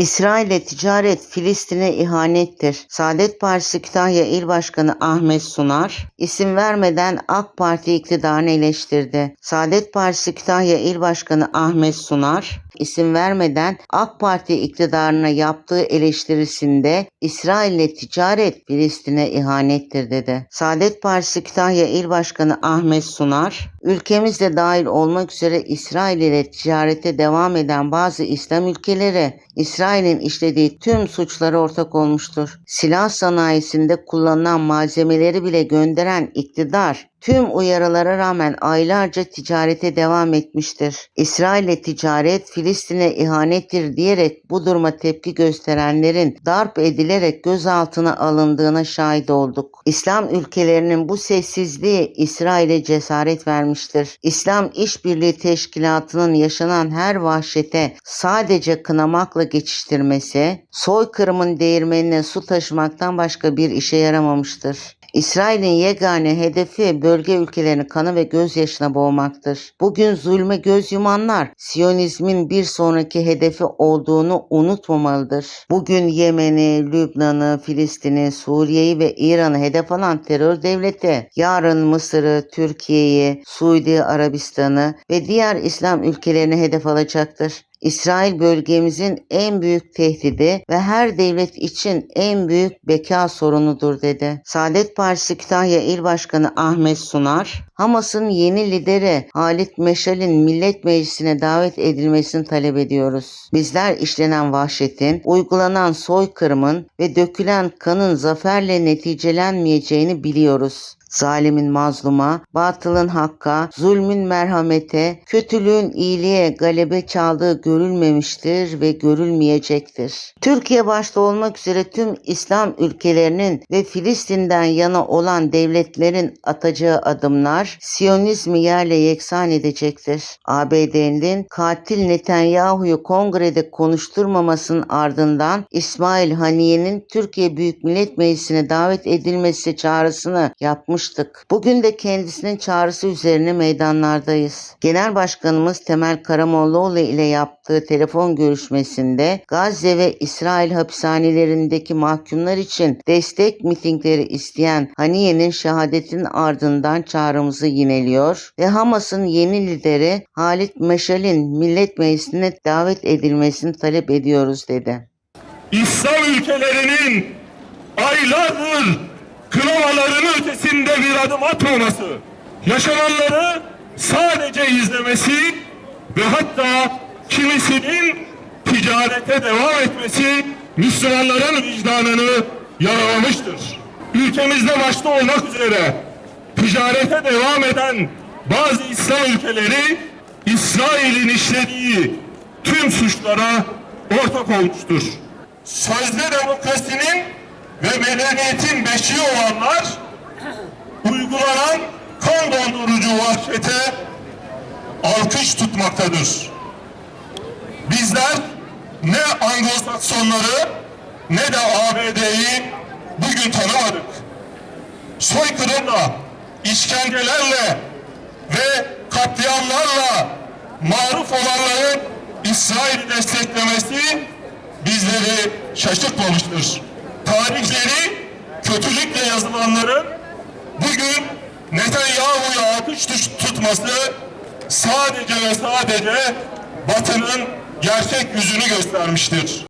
İsrail'le ticaret Filistin'e ihanettir. Saadet Partisi Kütahya İl Başkanı Ahmet Sunar, isim vermeden AK Parti iktidarını eleştirdi. Saadet Partisi Kütahya İl Başkanı Ahmet Sunar, isim vermeden AK Parti iktidarına yaptığı eleştirisinde İsrail'le ticaret Filistin'e ihanettir dedi. Saadet Partisi Kütahya İl Başkanı Ahmet Sunar, ülkemizde dahil olmak üzere İsrail ile ticarete devam eden bazı İslam ülkeleri İsrail'in işlediği tüm suçlara ortak olmuştur. Silah sanayisinde kullanılan malzemeleri bile gönderen iktidar tüm uyarılara rağmen aylarca ticarete devam etmiştir. İsrail'le ticaret Filistin'e ihanettir diyerek bu duruma tepki gösterenlerin darp edilerek gözaltına alındığına şahit olduk. İslam ülkelerinin bu sessizliği İsrail'e cesaret vermiştir. İslam İşbirliği Teşkilatı'nın yaşanan her vahşete sadece kınamakla geçiştirmesi, soykırımın değirmenine su taşımaktan başka bir işe yaramamıştır. İsrail'in yegane hedefi bölge ülkelerini kanı ve gözyaşına boğmaktır. Bugün zulme göz yumanlar Siyonizmin bir sonraki hedefi olduğunu unutmamalıdır. Bugün Yemen'i, Lübnan'ı, Filistin'i, Suriye'yi ve İran'ı hedef alan terör devleti yarın Mısır'ı, Türkiye'yi, Suudi Arabistan'ı ve diğer İslam ülkelerini hedef alacaktır. İsrail bölgemizin en büyük tehdidi ve her devlet için en büyük beka sorunudur dedi. Saadet Partisi Kütahya İl Başkanı Ahmet Sunar, Hamas'ın yeni lideri Halit Meşal'in Millet Meclisi'ne davet edilmesini talep ediyoruz. Bizler işlenen vahşetin, uygulanan soykırımın ve dökülen kanın zaferle neticelenmeyeceğini biliyoruz. Zalimin mazluma, batılın hakka, zulmün merhamete, kötülüğün iyiliğe galebe çaldığı görülmemiştir ve görülmeyecektir. Türkiye başta olmak üzere tüm İslam ülkelerinin ve Filistin'den yana olan devletlerin atacağı adımlar Siyonizmi yerle yeksan edecektir. ABD'nin katil Netanyahu'yu kongrede konuşturmamasının ardından İsmail Haniye'nin Türkiye Büyük Millet Meclisi'ne davet edilmesi çağrısını yapmış yapmıştık. Bugün de kendisinin çağrısı üzerine meydanlardayız. Genel Başkanımız Temel Karamollaoğlu ile yaptığı telefon görüşmesinde Gazze ve İsrail hapishanelerindeki mahkumlar için destek mitingleri isteyen Haniye'nin şehadetinin ardından çağrımızı yineliyor ve Hamas'ın yeni lideri Halit Meşal'in Millet Meclisi'ne davet edilmesini talep ediyoruz dedi. İslam ülkelerinin aylardır kınamalarının ötesinde bir adım atmaması, yaşananları sadece izlemesi ve hatta kimisinin ticarete devam etmesi Müslümanların vicdanını yaralamıştır. Ülkemizde başta olmak üzere ticarete devam eden bazı İslam ülkeleri İsrail'in işlediği tüm suçlara ortak olmuştur. Sözde demokrasinin ve medeniyetin beşiği olanlar uygulanan kan dondurucu vahşete alkış tutmaktadır. Bizler ne Anglo-Saksonları ne de ABD'yi bugün tanımadık. Soykırımla, işkencelerle ve katliamlarla maruf olanların İsrail'i desteklemesi bizleri şaşırtmamıştır tarihleri kötülükle yazılanların bugün Netanyahu'ya alkış tutması sadece ve sadece Batı'nın gerçek yüzünü göstermiştir.